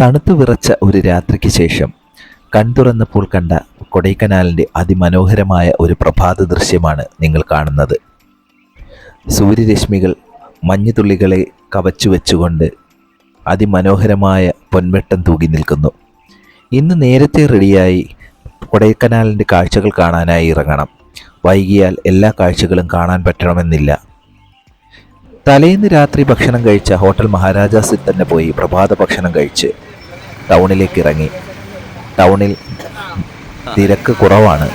തണുത്തു വിറച്ച ഒരു രാത്രിക്ക് ശേഷം കൺതുറന്നപ്പോൾ കണ്ട കൊടൈക്കനാലിന്റെ അതിമനോഹരമായ ഒരു പ്രഭാത ദൃശ്യമാണ് നിങ്ങൾ കാണുന്നത്. സൂര്യരശ്മികൾ മഞ്ഞുതുള്ളികളെ കവച്ചു വെച്ചുകൊണ്ട് അതിമനോഹരമായ പൊൻവെട്ടം തൂകി നിൽക്കുന്നു. ഇന്ന് നേരത്തെ റെഡിയായി കൊടൈക്കനാലിന്റെ കാഴ്ചകൾ കാണാനായി ഇറങ്ങണം. വൈകിയാൽ എല്ലാ കാഴ്ചകളും കാണാൻ പറ്റണമെന്നില്ല. തലേന്ന് രാത്രി ഭക്ഷണം കഴിച്ച ഹോട്ടൽ മഹാരാജാസിൽ തന്നെ പോയി പ്രഭാത ഭക്ഷണം കഴിച്ച് ടൗണിലേക്ക് ഇറങ്ങി. ടൗണിൽ തിരക്ക് കുറവാണ്.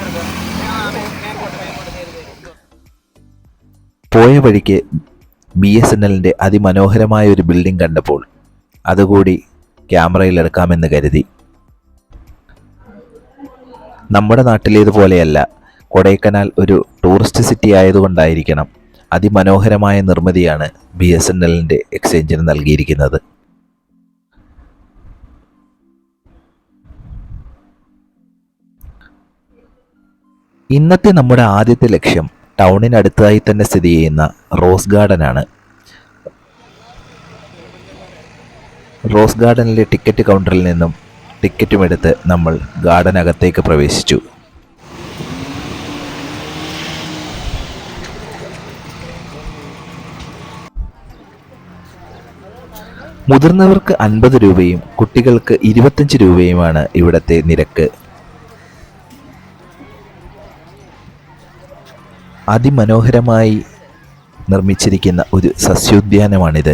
പോയ വഴിക്ക് ബി എസ് എൻ എല്ലിന്റെ അതിമനോഹരമായ ഒരു ബിൽഡിംഗ് കണ്ടപ്പോൾ അതുകൂടി ക്യാമറയിൽ എടുക്കാമെന്ന് കരുതി. നമ്മുടെ നാട്ടിലേതുപോലെയല്ല കൊടൈക്കനാൽ ഒരു ടൂറിസ്റ്റ് സിറ്റി ആയതുകൊണ്ടായിരിക്കണം. അതിമനോഹരമായ നിർമ്മിതിയാണ് ബി എസ് എൻ എല്ലിന്റെ എക്സ്ചേഞ്ചിന് നൽകിയിരിക്കുന്നത്. ഇന്നത്തെ നമ്മുടെ ആദ്യത്തെ ലക്ഷ്യം ടൗണിനടുത്തായി തന്നെ സ്ഥിതി ചെയ്യുന്ന റോസ് ഗാർഡൻ ആണ് റോസ് ഗാർഡനിലെ ടിക്കറ്റ് കൗണ്ടറിൽ നിന്നും ടിക്കറ്റുമെടുത്ത് നമ്മൾ ഗാർഡനകത്തേക്ക് പ്രവേശിച്ചു. മുതിർന്നവർക്ക് അൻപത് രൂപയും കുട്ടികൾക്ക് ഇരുപത്തഞ്ച് രൂപയുമാണ് ഇവിടത്തെ നിരക്ക്. അതിമനോഹരമായി നിർമ്മിച്ചിരിക്കുന്ന ഒരു സസ്യോദ്യാനമാണിത്.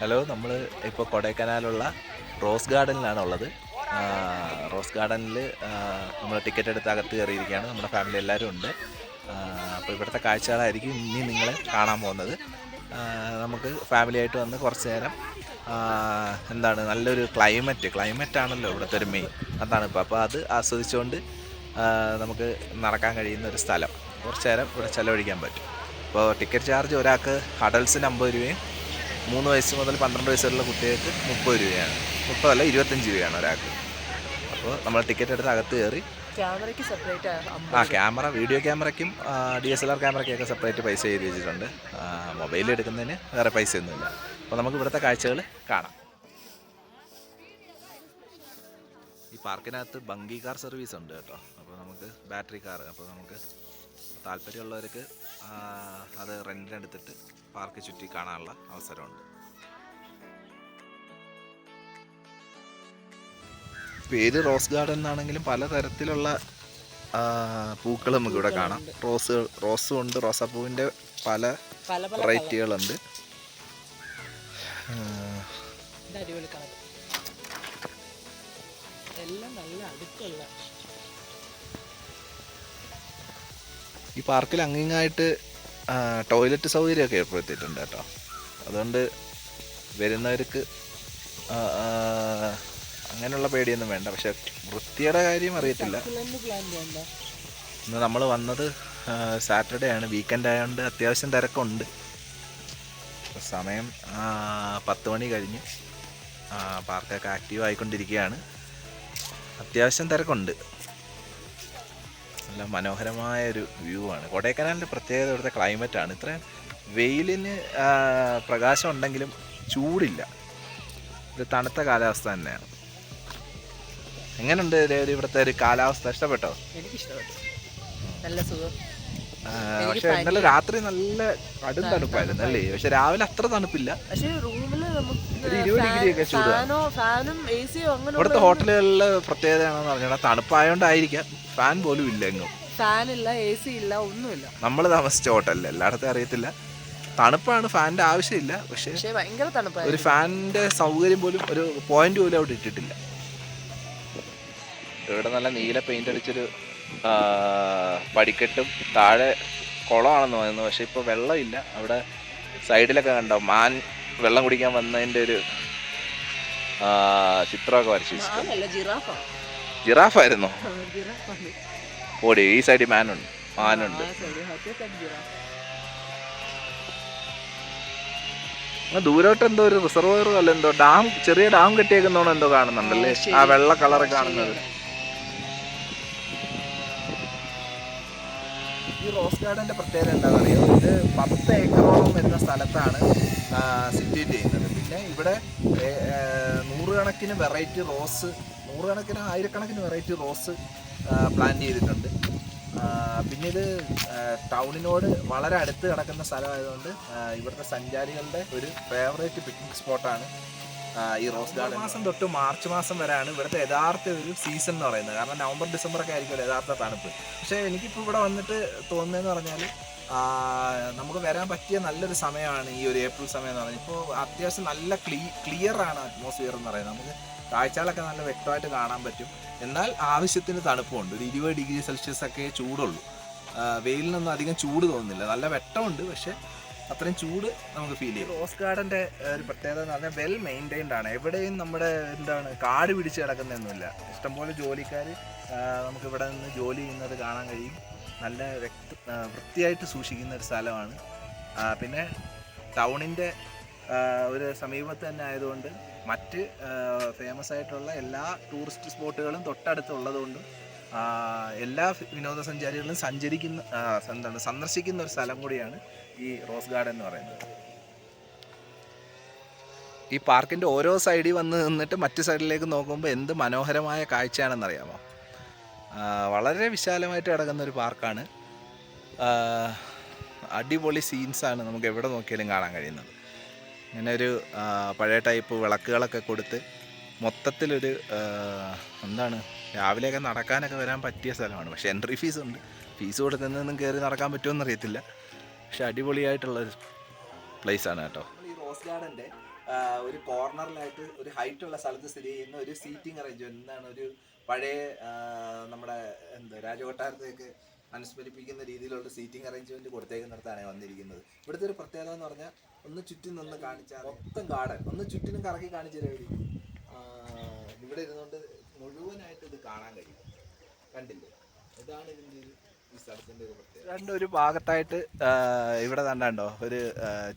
ഹലോ നമ്മൾ ഇപ്പോൾ കൊടൈക്കനാലുള്ള റോസ് ഗാർഡനിലാണ് ഉള്ളത് റോസ് ഗാർഡനിൽ നമ്മൾ ടിക്കറ്റ് എടുത്ത് അകത്ത് കയറിയിരിക്കുകയാണ്. നമ്മുടെ ഫാമിലി എല്ലാവരും ഉണ്ട്. അപ്പോൾ ഇവിടുത്തെ കാഴ്ചകളായിരിക്കും ഇനി നിങ്ങൾ കാണാൻ പോകുന്നത്. നമുക്ക് ഫാമിലി ആയിട്ട് വന്ന് കുറച്ച് നേരം എന്താണ് നല്ലൊരു ക്ലൈമറ്റ് ക്ലൈമറ്റ് ആണല്ലോ ഇവിടുത്തെ ഒരു മെയിൻ അതാണ് ഇപ്പോൾ അപ്പോൾ അത് ആസ്വദിച്ചുകൊണ്ട് നമുക്ക് നടക്കാൻ കഴിയുന്ന ഒരു സ്ഥലം. കുറച്ച് നേരം ഇവിടെ ചിലവഴിക്കാൻ പറ്റും. അപ്പോൾ ടിക്കറ്റ് ചാർജ് ഒരാൾക്ക് അഡൽസിന് അമ്പത് രൂപയും മൂന്ന് വയസ്സ് മുതൽ പന്ത്രണ്ട് വയസ്സ് വരെയുള്ള കുട്ടികൾക്ക് മുപ്പത് രൂപയാണ്. മുപ്പതല്ല ഇരുപത്തഞ്ച് രൂപയാണ് ഒരാൾക്ക്. അപ്പോൾ നമ്മൾ ടിക്കറ്റ് എടുത്ത് അകത്ത് കയറി. ക്യാമറയ്ക്ക് സെപ്പറേറ്റ് ആ ക്യാമറ വീഡിയോ ക്യാമറയ്ക്കും ഡി എസ് എൽ ആർ ക്യാമറയ്ക്കൊക്കെ സെപ്പറേറ്റ് പൈസ എഴുതി വെച്ചിട്ടുണ്ട്. മൊബൈലിൽ എടുക്കുന്നതിന് വേറെ പൈസയൊന്നുമില്ല. അപ്പോൾ നമുക്ക് ഇവിടുത്തെ കാഴ്ചകൾ കാണാം. ഈ പാർക്കിനകത്ത് ബങ്കി കാർ സർവീസ് ഉണ്ട് കേട്ടോ. അപ്പോൾ നമുക്ക് ബാറ്ററി കാർ അപ്പോൾ നമുക്ക് താല്പര്യമുള്ളവർക്ക് അത് റെന്റിനെടുത്തിട്ട് പാർക്ക് ചുറ്റി കാണാനുള്ള അവസരമുണ്ട്. പേര് റോസ് ഗാർഡൻ എന്നാണെങ്കിലും പലതരത്തിലുള്ള പൂക്കൾ നമുക്ക് ഇവിടെ കാണാം. റോസ് റോസും ഉണ്ട്. റോസാപ്പൂവിന്റെ പല വെറൈറ്റികളുണ്ട്. എല്ലാം നല്ല അടുത്തുള്ള. ഈ പാർക്കിൽ അങ്ങിങ്ങായിട്ട് ടോയ്ലറ്റ് സൗകര്യമൊക്കെ ഏർപ്പെടുത്തിയിട്ടുണ്ട് കേട്ടോ. അതുകൊണ്ട് വരുന്നവർക്ക് അങ്ങനെയുള്ള പേടിയൊന്നും വേണ്ട. പക്ഷെ വൃത്തിയുടെ കാര്യം അറിയത്തില്ല. ഇന്ന് നമ്മൾ വന്നത് സാറ്റർഡേ ആണ്. വീക്കെൻഡ് ആയതുകൊണ്ട് അത്യാവശ്യം തിരക്കുണ്ട്. സമയം പത്ത് മണി കഴിഞ്ഞ് പാർക്കൊക്കെ ആക്റ്റീവ് ആയിക്കൊണ്ടിരിക്കുകയാണ്. അത്യാവശ്യം തിരക്കുണ്ട്. നല്ല മനോഹരമായ ഒരു വ്യൂ ആണ്. കൊടൈക്കനാലിന്റെ പ്രത്യേകത ഇവിടുത്തെ ക്ലൈമറ്റ് ആണ്. ഇത്ര വെയിലിന് പ്രകാശം ഉണ്ടെങ്കിലും ചൂടില്ല. ഇത് തണുത്ത കാലാവസ്ഥ തന്നെയാണ്. എങ്ങനെയുണ്ട് ഇവിടുത്തെ ഒരു കാലാവസ്ഥ? ഇഷ്ടപ്പെട്ടോ? എനിക്ക് ഇഷ്ടപ്പെട്ടു നല്ല സുഖം. പക്ഷെ ഇന്നലെ രാത്രി നല്ല കടും തണുപ്പായിരുന്നു. അല്ലേ പക്ഷെ രാവിലെ അത്ര തണുപ്പില്ല. പക്ഷേ റൂമിൽ ഒരു ഇവിടുത്തെ ഹോട്ടലുകളിലെ പ്രത്യേകതയാണെന്ന് പറഞ്ഞാൽ തണുപ്പായോണ്ടായിരിക്കാം. ഫാൻ പോലും ഇല്ല എങ്ങും. ഫാൻ ഇല്ല എ സി ഇല്ല ഒന്നുമില്ല. നമ്മൾ താമസിച്ച ഹോട്ടലിൽ എല്ലായിടത്തും അറിയത്തില്ല. തണുപ്പാണ് ഫാനിന്റെ ആവശ്യമില്ല. പക്ഷെ ഭയങ്കര ഒരു തണുപ്പായിരുന്നു ഫാനിന്റെ സൗകര്യം പോലും ഒരു പോയിന്റ് പോലും അവിടെ ഇട്ടിട്ടില്ല. ഇവിടെ നല്ല നീല പെയിന്റ് അടിച്ചൊരു പടിക്കെട്ടും താഴെ കുളമാണെന്ന് പറയുന്നു പക്ഷെ ഇപ്പൊ വെള്ളമില്ല. അവിടെ സൈഡിലൊക്കെ കണ്ടോ മാൻ വെള്ളം കുടിക്കാൻ വന്നതിന്റെ ഒരു ചിത്രമൊക്കെ വരച്ചു ജിറാഫായിരുന്നു? ഓടി ഈ സൈഡിൽ മാനുണ്ട് മാനുണ്ട്. ദൂരോട്ട് എന്തോ ഒരു റിസർവർ അല്ല എന്തോ ഡാം ചെറിയ ഡാം കെട്ടിയേക്കുന്നോണം എന്തോ കാണുന്നുണ്ടല്ലേ? ആ, ആ വെള്ള കളർ കാണുന്നത്. റോസ് ഗാർഡന്റെ പ്രത്യേകത എന്താണെന്ന് അറിയോ ഇത് പത്ത് ഏക്കറോളം വരുന്ന സ്ഥലത്താണ് സിറ്റുവേറ്റ് ചെയ്യുന്നത്. പിന്നെ ഇവിടെ നൂറുകണക്കിന് വെറൈറ്റി റോസ് നൂറുകണക്കിന് ആയിരക്കണക്കിന് വെറൈറ്റി റോസ് പ്ലാൻ ചെയ്തിട്ടുണ്ട്. പിന്നെ ഇത് ടൗണിനോട് വളരെ അടുത്ത് കിടക്കുന്ന സ്ഥലമായതുകൊണ്ട് ഇവിടുത്തെ സഞ്ചാരികളുടെ ഒരു ഫേവറേറ്റ് പിക്നിക് സ്പോട്ടാണ് ഈ റോസ് ഗാർഡൻ. മാസം തൊട്ട് മാർച്ച് മാസം വരെയാണ് ഇവിടുത്തെ യഥാർത്ഥ ഒരു സീസൺ എന്ന് പറയുന്നത്. കാരണം നവംബർ ഡിസംബർ ഒക്കെ ആയിരിക്കും യഥാർത്ഥ തണുപ്പ്. പക്ഷേ എനിക്കിപ്പോൾ ഇവിടെ വന്നിട്ട് തോന്നുന്നതെന്ന് പറഞ്ഞാൽ നമുക്ക് വരാൻ പറ്റിയ നല്ലൊരു സമയമാണ് ഈ ഒരു ഏപ്രിൽ സമയം എന്ന് പറഞ്ഞാൽ ഇപ്പോൾ അത്യാവശ്യം നല്ല ക്ലീ ക്ലിയർ ആണ് അറ്റ്മോസ്ഫിയർ എന്ന് പറയുന്നത്. നമുക്ക് കാഴ്ചകളൊക്കെ നല്ല വ്യക്തമായിട്ട് കാണാൻ പറ്റും. എന്നാൽ ആവശ്യത്തിന് തണുപ്പുണ്ട്. ഒരു ഇരുപത് ഡിഗ്രി സെൽഷ്യസ് ഒക്കെ ചൂടുള്ളൂ. വെയിലിനൊന്നും അധികം ചൂട് തോന്നുന്നില്ല. നല്ല വെട്ടമുണ്ട്. പക്ഷെ അത്രയും ചൂട് നമുക്ക് ഫീൽ ചെയ്യും. റോസ് ഗാർഡന്റെ ഒരു പ്രത്യേകത എന്ന് പറഞ്ഞാൽ വെൽ മെയിന്റൈൻഡ് ആണ്. എവിടെയും നമ്മുടെ എന്താണ് കാട് പിടിച്ച് കിടക്കുന്നൊന്നുമില്ല. ഇഷ്ടംപോലെ ജോലിക്കാർ നമുക്ക് ഇവിടെ നിന്ന് ജോലി ചെയ്യുന്നത് കാണാൻ കഴിയും. നല്ല വ്യക്ത വൃത്തിയായിട്ട് സൂക്ഷിക്കുന്ന ഒരു സ്ഥലമാണ്. പിന്നെ ടൗണിന്റെ ഒരു സമീപത്ത് തന്നെ ആയതുകൊണ്ട് മറ്റ് ഫേമസ് ആയിട്ടുള്ള എല്ലാ ടൂറിസ്റ്റ് സ്പോട്ടുകളും തൊട്ടടുത്തുള്ളതുകൊണ്ടും എല്ലാ വിനോദസഞ്ചാരികളും സഞ്ചരിക്കുന്ന എന്താണ് സന്ദർശിക്കുന്ന ഒരു സ്ഥലം കൂടിയാണ് ഈ റോസ് ഗാർഡൻ എന്ന് പറയുന്നത്. ഈ പാർക്കിന്റെ ഓരോ സൈഡിൽ വന്ന് നിന്നിട്ട് മറ്റു സൈഡിലേക്ക് നോക്കുമ്പോൾ എന്ത് മനോഹരമായ കാഴ്ചയാണെന്നറിയാമോ? വളരെ വിശാലമായിട്ട് കിടക്കുന്ന ഒരു പാർക്കാണ്. അടിപൊളി സീൻസാണ് നമുക്ക് എവിടെ നോക്കിയാലും കാണാൻ കഴിയുന്നത്. ഇങ്ങനെ ഒരു പഴയ ടൈപ്പ് വിളക്കുകളൊക്കെ കൊടുത്ത് മൊത്തത്തിലൊരു എന്താണ് രാവിലെയൊക്കെ നടക്കാനൊക്കെ വരാൻ പറ്റിയ സ്ഥലമാണ്. പക്ഷേ എൻട്രി ഫീസ് ഉണ്ട്. ഫീസ് കൊടുക്കുന്നതൊന്നും കയറി നടക്കാൻ പറ്റുമെന്ന് അറിയത്തില്ല. പക്ഷെ അടിപൊളിയായിട്ടുള്ളൊരു പ്ലേസ് ആണ് കേട്ടോ. ഈ റോസ് ഗാർഡന്റെ ഒരു കോർണറിലായിട്ട് ഒരു ഹൈറ്റ് ഉള്ള സ്ഥലത്ത് സ്ഥിതി ചെയ്യുന്ന ഒരു സീറ്റിംഗ് അറേഞ്ച്മെന്റ് എന്താണ്? ഒരു പഴയ നമ്മുടെ എന്താ രാജകൊട്ടാരത്തേക്ക് അനുസ്മരിപ്പിക്കുന്ന രീതിയിലുള്ള സീറ്റിംഗ് അറേഞ്ച്മെന്റ് കൊടുത്തേക്കുന്നിടത്താണ് വന്നിരിക്കുന്നത്. ഇവിടുത്തെ ഒരു പ്രത്യേകത എന്ന് പറഞ്ഞാൽ ഒന്ന് ചുറ്റും നിന്ന് കാണിച്ചാൽ മൊത്തം ഗാർഡൻ ഒന്ന് ചുറ്റിനും കറക്കി കാണിച്ചു തരാം ഇവിടെ ഇരുന്നുകൊണ്ട് മുഴുവനായിട്ട് ഇത് കാണാൻ കഴിയും. കണ്ടില്ലേ? ഇതാണ് ഇതിന്റെ ഒരു ഈ സ്ഥലത്തിന്റെ ഒരു പ്രത്യേകത. രണ്ട് ഒരു ഭാഗത്തായിട്ട് ഇവിടെ കണ്ടോ? ഒരു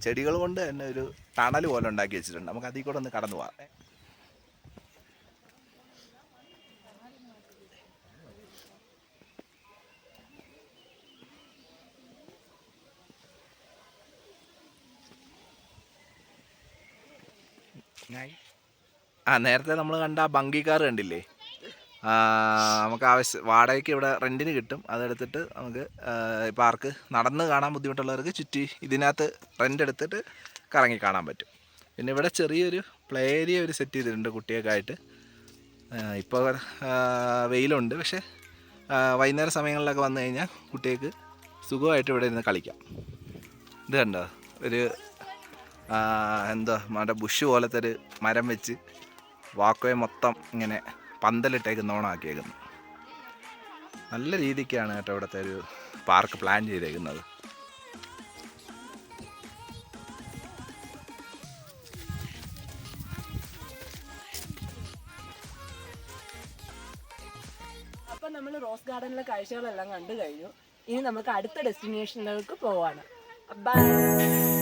ചെടികൾ കൊണ്ട് തന്നെ ഒരു തണൽ പോലെ ഉണ്ടാക്കി വെച്ചിട്ടുണ്ട്. നമുക്ക് അതിൽ കൂടെ ഒന്ന് കടന്നു പോവാം. ആ നേരത്തെ നമ്മൾ കണ്ട ആ ബങ്കി കാർ കണ്ടില്ലേ? നമുക്ക് ആവശ്യം വാടകയ്ക്ക് ഇവിടെ റെന്റിന് കിട്ടും. അതെടുത്തിട്ട് നമുക്ക് ഇപ്പം ആർക്ക് നടന്ന് കാണാൻ ബുദ്ധിമുട്ടുള്ളവർക്ക് ചുറ്റി ഇതിനകത്ത് റെന്റ് എടുത്തിട്ട് കറങ്ങി കാണാൻ പറ്റും. പിന്നെ ഇവിടെ ചെറിയൊരു പ്ലേ ഏരിയ ഒരു സെറ്റ് ചെയ്തിട്ടുണ്ട് കുട്ടികൾക്കായിട്ട്. ഇപ്പോൾ വെയിലുണ്ട്. പക്ഷേ വൈകുന്നേര സമയങ്ങളിലൊക്കെ വന്നു കഴിഞ്ഞാൽ കുട്ടികൾക്ക് സുഖമായിട്ട് ഇവിടെ ഇരുന്ന് കളിക്കാം. ഇത് കണ്ടോ? ഒരു എന്താ മറ്റേ ബുഷ് പോലത്തെ ഒരു മരം വെച്ച് വാക്കോയെ മൊത്തം ഇങ്ങനെ പന്തലിട്ടേക്കുന്ന ഓണാക്കിയേക്കുന്നു. നല്ല രീതിക്കാണ് കേട്ടോ ഇവിടുത്തെ ഒരു പാർക്ക് പ്ലാൻ ചെയ്തേക്കുന്നത്. അപ്പൊ നമ്മൾ റോസ് ഗാർഡനിലെ കാഴ്ചകളെല്ലാം കണ്ടു കഴിഞ്ഞു. ഇനി നമുക്ക് അടുത്ത ഡെസ്റ്റിനേഷനിലേക്ക് പോവാണ്. ബൈ